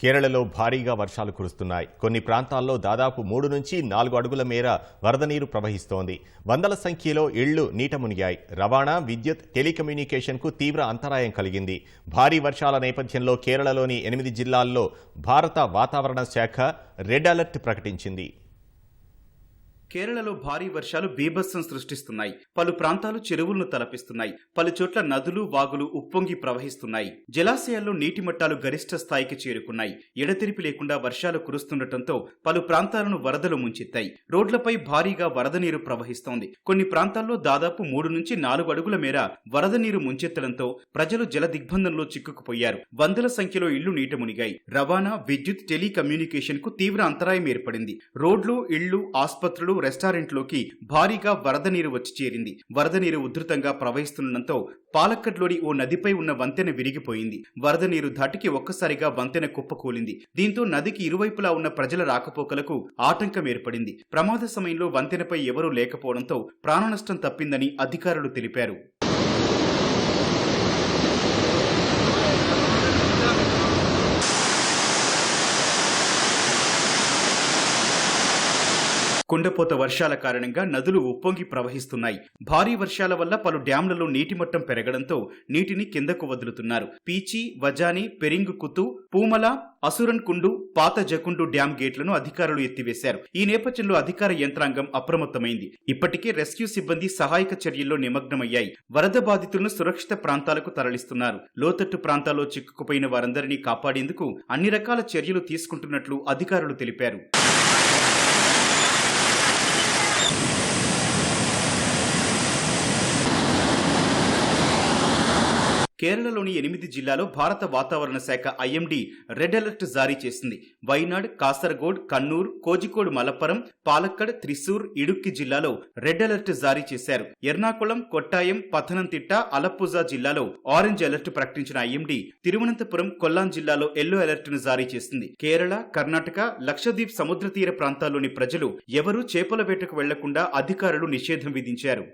కేరళలో భారీగా వర్షాలు కురుస్తున్నాయి. కొన్ని ప్రాంతాల్లో దాదాపు మూడు నుంచి నాలుగు అడుగుల మేర వరద నీరు ప్రవహిస్తోంది. వందల సంఖ్యలో ఇళ్ళు నీట మునిగాయి. రవాణా విద్యుత్ టెలికమ్యూనికేషన్కు తీవ్ర అంతరాయం కలిగింది. భారీ వర్షాల నేపథ్యంలో కేరళలోని ఎనిమిది జిల్లాల్లో భారత వాతావరణ శాఖ రెడ్ అలర్ట్ ప్రకటించింది. కేరళలో భారీ వర్షాలు బీభత్సం సృష్టిస్తున్నాయి. పలు ప్రాంతాలు చెరువులను తలపిస్తున్నాయి. పలు చోట్ల నదులు వాగులు ఉప్పొంగి ప్రవహిస్తున్నాయి. జలాశయాల్లో నీటి మట్టాలు గరిష్ట స్థాయికి చేరుకున్నాయి. ఎడతెరిపి లేకుండా వర్షాలు కురుస్తుండటంతో పలు ప్రాంతాలను వరదలు ముంచెత్తాయి. రోడ్లపై భారీగా వరద నీరు ప్రవహిస్తోంది. కొన్ని ప్రాంతాల్లో దాదాపు మూడు నుంచి నాలుగు అడుగుల మేర వరద నీరు ముంచెత్తడంతో ప్రజలు జల దిగ్బంధంలో చిక్కుకుపోయారు. వందల సంఖ్యలో ఇళ్ళు నీట మునిగాయి రవాణా విద్యుత్ టెలికమ్యూనికేషన్కు తీవ్ర అంతరాయం ఏర్పడింది. రోడ్లు ఇళ్ళు ఆసుపత్రులు రెస్టారెంట్లోకి భారీగా వరద నీరు వచ్చి చేరింది. వరద నీరు ఉధృతంగా ప్రవహిస్తుండటంతో పాలక్కడ్లోని ఓ నదిపై ఉన్న వంతెన విరిగిపోయింది. వరద నీరు ధాటికి ఒక్కసారిగా వంతెన కుప్పకూలింది. దీంతో నదికి ఇరువైపులా ఉన్న ప్రజల రాకపోకలకు ఆటంకం ఏర్పడింది. ప్రమాద సమయంలో వంతెనపై ఎవరూ లేకపోవడంతో ప్రాణనష్టం తప్పిందని అధికారులు తెలిపారు. కుండపోత వర్షాల కారణంగా నదులు ఉప్పొంగి ప్రవహిస్తున్నాయి. భారీ వర్షాల వల్ల పలు డ్యాంలలో నీటి మట్టం పెరగడంతో నీటిని కిందకు వదులుతున్నారు. పీచి వజాని పెరింగు కుతు పూమల అసురన్ కుండు పాత జకుండు డ్యాం గేట్లను అధికారులు ఎత్తివేశారు. ఈ నేపథ్యంలో అధికార యంత్రాంగం అప్రమత్తమైంది. ఇప్పటికే రెస్క్యూ సిబ్బంది సహాయక చర్యల్లో నిమగ్నమయ్యాయి. వరద బాధితులను సురక్షిత ప్రాంతాలకు తరలిస్తున్నారు. లోతట్టు ప్రాంతాల్లో చిక్కుకుపోయిన వారందరినీ కాపాడేందుకు అన్ని రకాల చర్యలు తీసుకుంటున్నట్లు అధికారులు తెలిపారు. కేరళలోని ఎనిమిది జిల్లాలో భారత వాతావరణ శాఖ ఐఎండీ రెడ్ అలర్ట్ జారీ చేసింది. వైనాడ్ కాసర్గోడ్ కన్నూర్ కోజికోడ్ మలప్పరం పాలక్కడ్ త్రిశూర్ ఇడుక్కి జిల్లాలో రెడ్ అలర్ట్ జారీ చేశారు. ఎర్నాకుళం కొట్టాయం పథనంతిట్ట అలప్పుజా జిల్లాలో ఆరెంజ్ అలర్ట్ ప్రకటించిన ఐఎండీ తిరువనంతపురం కొల్లాం జిల్లాలో ఎల్లో అలర్ట్ను జారీ చేసింది. కేరళ కర్ణాటక లక్షద్వీప్ సముద్ర తీర ప్రాంతాల్లోని ప్రజలు ఎవరూ చేపల వేటకు వెళ్ళకుండా అధికారులు నిషేధం విధించారు.